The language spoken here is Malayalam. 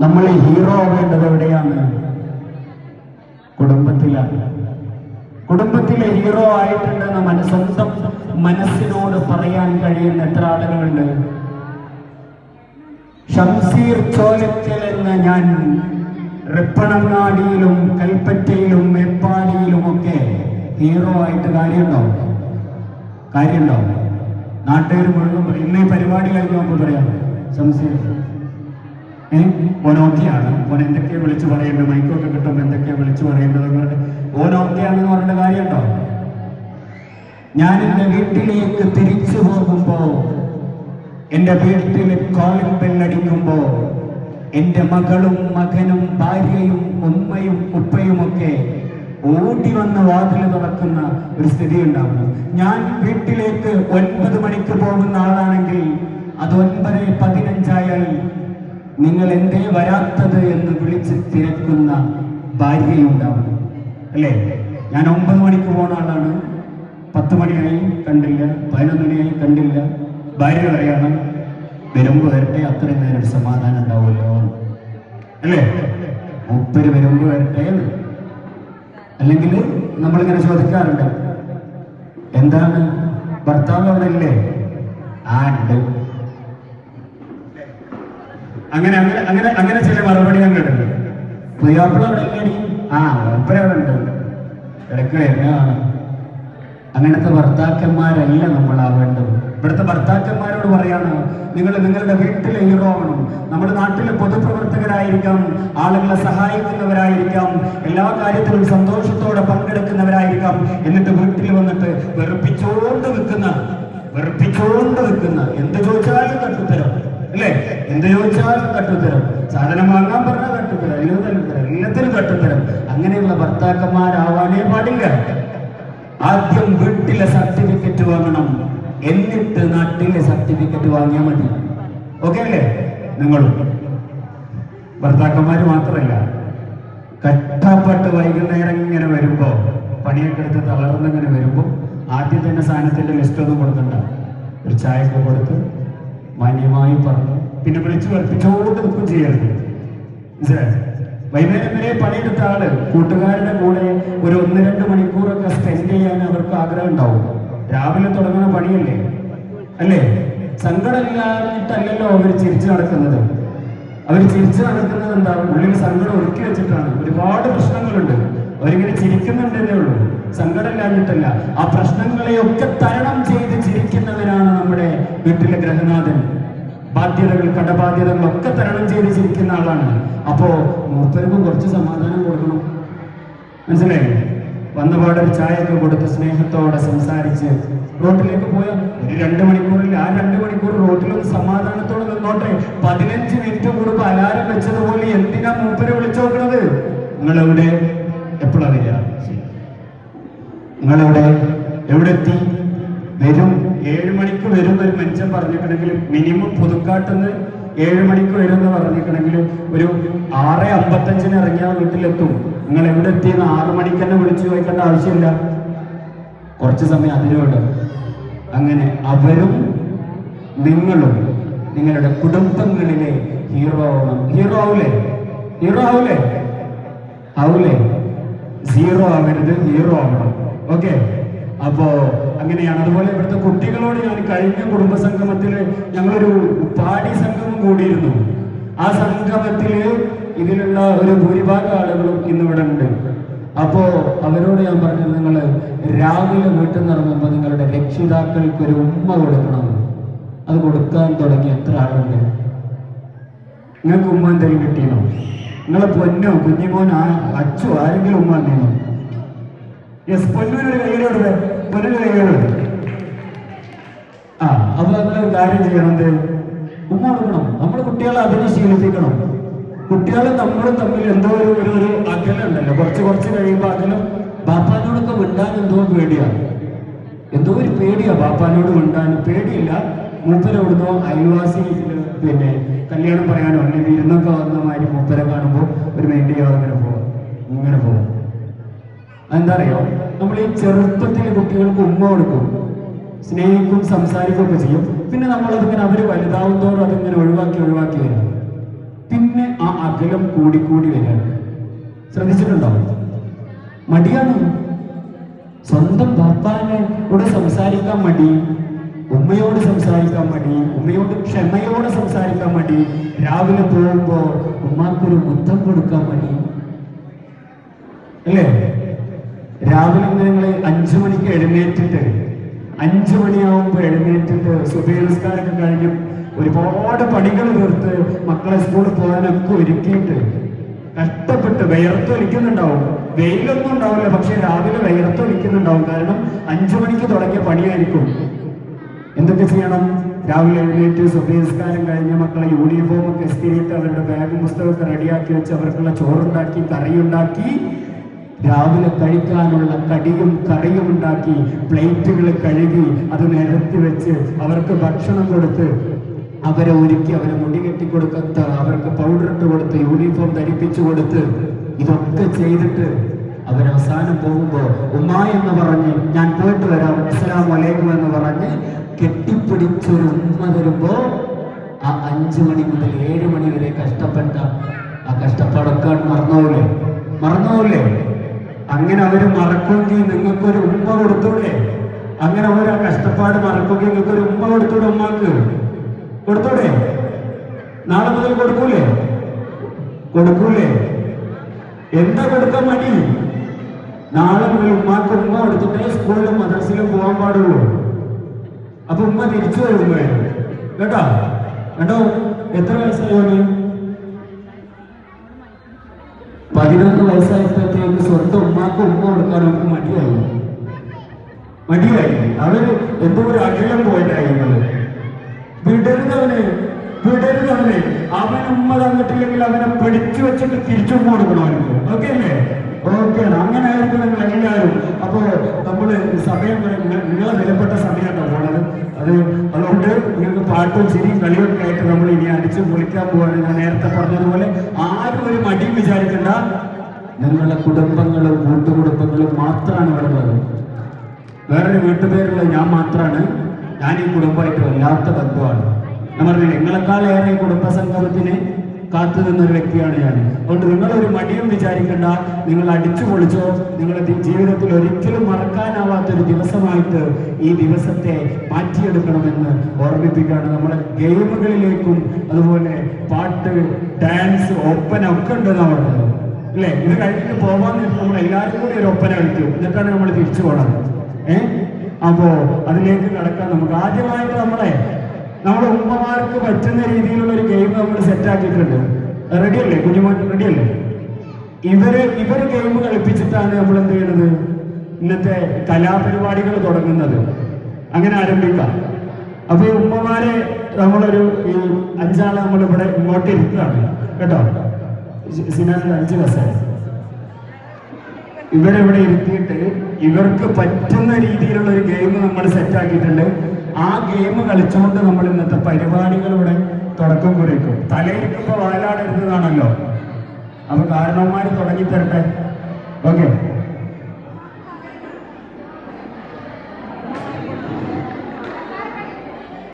നമ്മൾ ഹീറോ ആവേണ്ടത് എവിടെയാണ്? കുടുംബത്തിലാണ് കുടുംബത്തിലെ ഹീറോ ആയിട്ടുണ്ടെന്ന് മന സ്വന്തം മനസ്സിനോട് പറയാൻ കഴിയുന്ന എത്ര ആളുകളുണ്ട്? ഷംസീർ ചോലച്ചൽ എന്ന് ഞാൻ റിപ്പണങ്ങാടിയിലും കൽപ്പറ്റയിലും മേപ്പാടിയിലും ഒക്കെ ഹീറോ ആയിട്ട് കാര്യമുണ്ടോ? കാര്യമുണ്ടോ? നാട്ടുകാർ മുഴുവൻ. ഇന്ന് ഈ പരിപാടി കഴിഞ്ഞ് നമുക്ക് പറയാം. ഷംസീർ. ഓനോക്കെയാണ് ഓൻ എന്തൊക്കെയാ വിളിച്ചു പറയേണ്ടത്? മൈക്കൊക്കെ കിട്ടും എന്തൊക്കെയാ വിളിച്ചു പറഞ്ഞിട്ട് ഓനോക്കെയാണെന്ന് പറഞ്ഞ കാര്യമുണ്ടോ? ഞാൻ എന്റെ വീട്ടിലേക്ക് തിരിച്ചു പോകുമ്പോ എന്റെ വീട്ടിൽ കോളിംഗ് ബെല്ലടിക്കുമ്പോ എന്റെ മകളും മകനും ഭാര്യയും ഉമ്മയും ഉപ്പയും ഒക്കെ ഓടി വന്ന് വാതിൽ തുറക്കുന്ന ഒരു സ്ഥിതി ഉണ്ടാകും ഞാൻ വീട്ടിലേക്ക് ഒൻപത് മണിക്ക് പോകുന്ന ആളാണെങ്കിൽ അത് ഒൻപത് പതിനഞ്ചായാൽ നിങ്ങൾ എന്തേ വരാത്തത് എന്ന് വിളിച്ച് തിരക്കുന്ന ഭാര്യയുണ്ടാവും അല്ലേ? ഞാൻ ഒമ്പത് മണിക്ക് പോണ ആളാണ്. പത്ത് മണിയായി കണ്ടില്ല പതിനൊന്ന് മണിയായി കണ്ടില്ല. ഭാര്യ പറയാണ് വരുമ്പോ വരട്ടെ അത്രയും നേരം സമാധാനം ഉണ്ടാവുമല്ലോ. അല്ലേ? മുപ്പര് വരുമ്പോ വരട്ടെ. അല്ലെങ്കിൽ നമ്മളിങ്ങനെ ചോദിക്കാറുണ്ട് എന്താണ്? ഭർത്താവ് അവിടെ ഇല്ലേ? ആ ഉണ്ട്. അങ്ങനെ അങ്ങനെ അങ്ങനെ അങ്ങനെ ചില മറുപടി ഞാൻ കേട്ടിട്ടുണ്ട് ആ ഉണ്ട്. ഇടയ്ക്ക് അങ്ങനത്തെ ഭർത്താക്കന്മാരല്ല നമ്മളാവേണ്ടത് ഇവിടുത്തെ ഭർത്താക്കന്മാരോട് പറയാണ് നിങ്ങൾ നിങ്ങളുടെ വീട്ടിലെ ഹീറോ ആവണം നമ്മുടെ നാട്ടിലെ പൊതുപ്രവർത്തകരായിരിക്കാം ആളുകളെ സഹായിക്കുന്നവരായിരിക്കാം എല്ലാ കാര്യത്തിലും സന്തോഷത്തോടെ പങ്കെടുക്കുന്നവരായിരിക്കാം എന്നിട്ട് വീട്ടിൽ വന്നിട്ട് വെറുപ്പിച്ചോണ്ട് നിൽക്കുന്ന വെറുപ്പിച്ചോണ്ട് നിൽക്കുന്ന എന്ത് ചോദിച്ചാലും കട്ടുത്തരം അല്ലേ? എന്ത് ചോദിച്ചാൽ കട്ടുത്തരം. സാധനം വാങ്ങാൻ പറഞ്ഞാൽ കട്ടുത്തരം. എല്ലാത്തിനും കട്ടുത്തരം. എല്ലാത്തിനും കട്ടുത്തരം. അങ്ങനെയുള്ള ഭർത്താക്കന്മാരാവാനേ പാടില്ല. ആദ്യം വീട്ടിലെ സർട്ടിഫിക്കറ്റ് വാങ്ങണം. എന്നിട്ട് നാട്ടിലെ സർട്ടിഫിക്കറ്റ് വാങ്ങിയാൽ മതി. ഓക്കെ അല്ലേ? നിങ്ങളും. ഭർത്താക്കന്മാര് മാത്രമല്ല കഷ്ടപ്പെട്ട് വൈകുന്നേരം ഇങ്ങനെ വരുമ്പോ പണിയൊക്കെ എടുത്ത് തളർന്നിങ്ങനെ വരുമ്പോ ആദ്യം തന്നെ സാധനത്തിന്റെ ലിസ്റ്റ് ഒന്നും കൊടുക്കണ്ട. ഒരു ചായയൊക്കെ കൊടുത്ത് മാന്യമായി പറഞ്ഞു. പിന്നെ വിളിച്ചു വർപ്പിച്ചോണ്ട് നിൽക്കും ചെയ്യരുത്? വൈകുന്നേരം വരെ പണിയെടുത്ത ആൾ കൂട്ടുകാരുടെ കൂടെ ഒരു ഒന്ന് രണ്ട് മണിക്കൂറൊക്കെ സ്പെൻഡ് ചെയ്യാൻ അവർക്ക് ആഗ്രഹം ഉണ്ടാവും. രാവിലെ തുടങ്ങുന്ന പണിയല്ലേ? അല്ലേ? സങ്കടമില്ലാഞ്ഞിട്ടല്ലല്ലോ അവർ ചിരിച്ചു നടക്കുന്നത്. അവർ ചിരിച്ചു നടക്കുന്നത് എന്താ? ഉള്ളിൽ സങ്കടം ഒരുക്കി വെച്ചിട്ടാണ്. ഒരുപാട് പ്രശ്നങ്ങളുണ്ട്. അവരിങ്ങനെ ചിരിക്കുന്നുണ്ടെന്നേ ഉള്ളൂ. സങ്കടമില്ലാഞ്ഞിട്ടല്ല. ആ പ്രശ്നങ്ങളെയൊക്കെ തരണം ചെയ്ത് ചിരിക്കുന്നവരാണ് നമ്മുടെ വീട്ടിലെ ഗ്രഹനാഥൻ ബാധ്യതകൾ കടബാധ്യതകളൊക്കെ തരണം ചെയ്ത് ചിരിക്കുന്ന ആളാണ്. അപ്പോ മൂപ്പർക്കും കുറച്ച് സമാധാനം കൊടുക്കണം. മനസ്സിലായി വന്നപാട് ഒരു ചായയൊക്കെ കൊടുത്ത് സ്നേഹത്തോടെ സംസാരിച്ച് റോട്ടിലേക്ക് പോയ ഒരു രണ്ട് മണിക്കൂറിൽ ആ രണ്ട് മണിക്കൂർ റോട്ടിലൊന്ന് സമാധാനത്തോടെ നിന്നോട്ടെ. പതിനഞ്ച് മിനിറ്റ് കൊടുക്കും അലാരം വെച്ചതുപോലെ എന്തിനാ മൂപ്പരെ വിളിച്ചു നോക്കണത്? നിങ്ങളെവിടെ എപ്പോഴാ വരിക നിങ്ങളെവിടെ എവിടെ എത്തി വരും ഏഴ് മണിക്ക് വരും ഒരു മനുഷ്യൻ പറഞ്ഞിട്ടുണ്ടെങ്കിൽ മിനിമം പുതുക്കാട്ടെന്ന് ഏഴ് മണിക്ക് വരും എന്ന് പറഞ്ഞിട്ടുണ്ടെങ്കിൽ ഒരു ആറ് അമ്പത്തഞ്ചിന് ഇറങ്ങിയാൽ വീട്ടിലെത്തും. നിങ്ങൾ എവിടെ എത്തിയെന്ന് ആറ് മണിക്ക് തന്നെ വിളിച്ചു ചോദിക്കേണ്ട ആവശ്യമില്ല. കുറച്ച് സമയം അതിനോട് അങ്ങനെ അവരും നിങ്ങളും നിങ്ങളുടെ കുടുംബങ്ങളിലെ ഹീറോ ആവണം ഹീറോ ആവൂലേ ഹീറോ ആവൂലേ ആവൂലേ? സീറോ ആവരുത് ഹീറോ ആവണം. ഓക്കെ? അപ്പോ അങ്ങനെയാണ്. അതുപോലെ ഇവിടുത്തെ കുട്ടികളോട് ഞാൻ കഴിഞ്ഞ കുടുംബ സംഗമത്തിൽ ഞങ്ങളൊരു പാടി സംഗമം കൂടിയിരുന്നു. ആ സംഗമത്തിൽ ഇതിലുള്ള ഒരു ഭൂരിഭാഗം ആളുകളും ഇന്ന് ഇവിടെ ഉണ്ട്. അപ്പോ അവരോട് ഞാൻ പറഞ്ഞത് നിങ്ങൾ രാവിലെ വീട്ടിൽ നിന്ന് ഇറങ്ങുമ്പോൾ നിങ്ങളുടെ രക്ഷിതാക്കൾക്ക് ഒരു ഉമ്മ കൊടുക്കണം. അത് കൊടുക്കാൻ തുടങ്ങി എത്ര ആളുണ്ട്? നിങ്ങൾക്ക് ഉമ്മ എന്തെങ്കിലും കിട്ടിയോ നിങ്ങളെ പൊന്നോ കുഞ്ഞിമോൻ ആ അച്ചോ ആരെങ്കിലും ഉമ്മ തന്നെയോ യെസ് പൊന്നൂരൊരു കൈയിലോട് പൊന്നൊരു കൈയിലോട് ആ അപ്പൊ നമ്മളൊരു കാര്യം ചെയ്യണം എന്ത്? ഉമ്മ കൊടുക്കണം. നമ്മുടെ കുട്ടികളെ അതിനെ ശീലിപ്പിക്കണം. കുട്ടികളെ നമ്മളും തമ്മിൽ എന്തോ ഒരു ഒരു ഒരു അകലുണ്ടല്ലോ കുറച്ച് കുറച്ച് കഴിയുമ്പോൾ അകലും ബാപ്പാനോടൊക്കെ വിണ്ടാൻ എന്തോ പേടിയാണ് എന്തോ ഒരു പേടിയാ ബാപ്പാനോട് വിണ്ടാൻ പേടിയില്ല. മൂപ്പരോടുന്നോ അയൽവാസി പിന്നെ കല്യാണം പറയാനോ? അല്ലെങ്കിൽ വിരുന്നൊക്കെ വന്ന മാതിരി മൂപ്പരെ കാണുമ്പോൾ ഒരു മെയിന്റെ അങ്ങനെ പോവാം. ഇങ്ങനെ പോകും എന്താ പറയുക നമ്മൾ ഈ ചെറുപ്പത്തിൽ കുട്ടികൾക്ക് ഉമ്മ കൊടുക്കും. സ്നേഹിക്കും സംസാരിക്കുകയൊക്കെ ചെയ്യും. പിന്നെ നമ്മളതിങ്ങനെ അവർ വലുതാവുന്നതോറും അതിങ്ങനെ ഒഴിവാക്കി ഒഴിവാക്കി വരും. പിന്നെ ആ അകലം കൂടിക്കൂടി വരികയാണ് ശ്രദ്ധിച്ചിട്ടുണ്ടോ? മടിയാണ്. സ്വന്തം ഭർത്താവിനോട് സംസാരിക്കാൻ മടി ഉമ്മയോട് സംസാരിക്കാൻ മടി ഉമ്മയോട് ക്ഷമയോട് സംസാരിക്കാൻ മടി രാവിലെ പോകുമ്പോ ഉമ്മാക്കൊരു ബുദ്ധം കൊടുക്കാൻ മടി. അല്ലേ? രാവിലെ നിങ്ങൾ അഞ്ചു മണിക്ക് എഴുന്നേറ്റിട്ട് അഞ്ചു മണിയാവുമ്പോൾ എഴുന്നേറ്റിട്ട് സുബേസ്കാരൊക്കെ കഴിഞ്ഞ് ഒരുപാട് പണികൾ തീർത്ത് മക്കളെ സ്കൂളിൽ പോകാനൊക്കെ ഒരുക്കിയിട്ട് കഷ്ടപ്പെട്ട് വിയർത്തൊലിക്കുന്നുണ്ടാവും. വെയിലൊന്നും ഉണ്ടാവില്ല പക്ഷെ രാവിലെ വിയർത്തൊലിക്കുന്നുണ്ടാവും. കാരണം അഞ്ചു മണിക്ക് തുടങ്ങിയ പണിയായിരിക്കും. എന്തൊക്കെ ചെയ്യണം? രാവിലെ എഴുന്നേറ്റ് സുഭയസ്കാരം കഴിഞ്ഞ മക്കളെ യൂണിഫോമൊക്കെ എസ്റ്റിരിയിട്ട് അവരുടെ ബാഗും പുസ്തകമൊക്കെ റെഡിയാക്കി വെച്ച് അവർക്കുള്ള ചോറുണ്ടാക്കി കറിയുണ്ടാക്കി രാവിലെ കഴിക്കാനുള്ള കടിയും കറിയും ഉണ്ടാക്കി പ്ലേറ്റുകൾ കഴുകി അത് നിരത്തി വെച്ച് അവർക്ക് ഭക്ഷണം കൊടുത്ത് അവരെ ഒരുക്കി അവരെ മുടി കെട്ടി കൊടുക്കത്ത് അവർക്ക് പൗഡർ ഇട്ട് കൊടുത്ത് യൂണിഫോം ധരിപ്പിച്ചു കൊടുത്ത് ഇതൊക്കെ ചെയ്തിട്ട് അവരവസാനം പോകുമ്പോൾ ഉമ്മ എന്ന് പറഞ്ഞ് ഞാൻ പോയിട്ട് വരാം അസ്സലാമു അലൈക്കും എന്ന് പറഞ്ഞ് കെട്ടിപ്പിടിച്ചൊരു ഉമ്മ തരുമ്പോ ആ അഞ്ചു മണി മുതൽ ഏഴ് മണി വരെ കഷ്ടപ്പെട്ട ആ കഷ്ടപ്പാടൊക്കെ മറന്നോല്ലേ മറന്നോല്ലേ അങ്ങനെ അവർ മറക്കുമെങ്കിൽ നിങ്ങൾക്കൊരു ഉമ്മ കൊടുത്തൂടെ അങ്ങനെ ആ കഷ്ടപ്പാട് നിങ്ങൾക്ക് ഒരു ഉമ്മ കൊടുത്തൂടെ ഉമ്മാക്ക് കൊടുത്തൂടെ? നാളെ മുതൽ കൊടുക്കൂലേ? കൊടുക്കൂലേ? എന്താ കൊടുക്കാൻ മടി? നാളെ മുതൽ ഉമ്മാക്ക് ഉമ്മ കൊടുത്തിട്ടേ സ്കൂളിലും മദ്രസയിലും പോകാൻ പാടുള്ളൂ. അപ്പൊ ഉമ്മ തിരിച്ചു വരും കേട്ടോ? കേട്ടോ? എത്ര വയസ്സായോന് പതിനൊന്ന് വയസ്സായപ്പോഴത്തേക്ക് സ്വന്തം ഉമ്മാക്ക് ഉമ്മ കൊടുക്കാൻ നമുക്ക് മടിയായി. മടിയായി അവർ എന്തോ ഒരു അകലം പോയിട്ടായി വിടരുന്നവനെ വിടരുന്നവനെ അവൻ തന്നിട്ടില്ലെങ്കിൽ അവനെ പഠിച്ചു വെച്ചിട്ട് തിരിച്ചു കൊടുക്കണം അവനക്ക് ഓക്കെ അല്ലേ ഓക്കെ അങ്ങനെ ആയിരിക്കും നിങ്ങൾ എല്ലാവരും. അപ്പോ നമ്മൾ സമയം നിങ്ങളെ വിലപ്പെട്ട സമയമാണ് പോണത്. അത് അതുകൊണ്ട് നിങ്ങൾക്ക് പാട്ടും ശരിയും കളിയൊക്കെ ആയിട്ട് നമ്മൾ ഇനി അടിച്ച് പൊളിക്കാൻ പോവാണ്. ഞാൻ നേരത്തെ പറഞ്ഞതുപോലെ ആരും ഒരു മടിയും വിചാരിക്കണ്ട. നിങ്ങളുടെ കുടുംബങ്ങളും കൂട്ടുകുടുംബങ്ങളും മാത്രമാണ് ഇവിടെ ഉള്ളത് വേറൊരു വീട്ടുപേരുള്ള ഞാൻ മാത്രമാണ് ഞാൻ ഈ കുടുംബമായിട്ട് വല്ലാത്ത ബന്ധമാണ്. ഞാൻ പറഞ്ഞു നിങ്ങളെക്കാൾ ഏറെ കുടുംബ സംഗമത്തിന് കാത്തു നിന്നൊരു വ്യക്തിയാണ് ഞാൻ. അതുകൊണ്ട് നിങ്ങളൊരു മടിയും വിചാരിക്കേണ്ട. നിങ്ങൾ അടിച്ചു പൊളിച്ചോ. നിങ്ങളുടെ ജീവിതത്തിൽ ഒരിക്കലും മറക്കാനാവാത്തൊരു ദിവസമായിട്ട് ഈ ദിവസത്തെ മാറ്റിയെടുക്കണമെന്ന് ഓർമ്മിപ്പിക്കുകയാണ് നമ്മുടെ ഗെയിമുകളിലേക്കും അതുപോലെ പാട്ട് ഡാൻസ് ഒപ്പന ഒക്കെ ഉണ്ട് നമ്മുടെ അല്ലേ? ഇത് കഴിഞ്ഞിട്ട് പോവാൻ നമ്മൾ എല്ലാവരും കൂടി ഒരു ഒപ്പന കളിക്കും. എന്നിട്ടാണ് നമ്മൾ തിരിച്ചു പോകണം ഏ? അപ്പോ അതിലേക്ക് കടക്കാൻ നമുക്ക് ആദ്യമായിട്ട് നമ്മളെ നമ്മുടെ ഉമ്മമാർക്ക് പറ്റുന്ന രീതിയിലുള്ള ഒരു ഗെയിം നമ്മൾ സെറ്റ് ആക്കിയിട്ടുണ്ട്. റെഡി അല്ലേ? കുഞ്ഞുമോൻ റെഡി അല്ലേ? ഇവർ ഇവർ ഗെയിം കളിപ്പിച്ചിട്ടാണ് നമ്മൾ എന്ത് ചെയ്യുന്നത്? ഇന്നത്തെ കലാപരിപാടികൾ തുടങ്ങുന്നത്. അങ്ങനെ ആരംഭിക്കാം. അപ്പൊ ഈ ഉമ്മമാരെ നമ്മളൊരു ഈ അഞ്ചാളെ നമ്മളിവിടെ ഇങ്ങോട്ട് ഇരുത്തുകയാണ്. കേട്ടോ? സിനാസിൽ അഞ്ച് ബസ്സായി ഇവിടെ ഇരുത്തിയിട്ട് ഇവർക്ക് പറ്റുന്ന രീതിയിലുള്ള ഒരു ഗെയിം നമ്മൾ സെറ്റ് ആക്കിയിട്ടുണ്ട്. ആ ഗെയിം കളിച്ചുകൊണ്ട് നമ്മൾ ഇന്നത്തെ പരിപാടികളുടെ തുടക്കം കുറിക്കും. തലയിരിക്കുമ്പോ വയലാടരുന്നതാണല്ലോ അപ്പൊ കാരണവന്മാർ തുടങ്ങി തരട്ടെ ഓക്കെ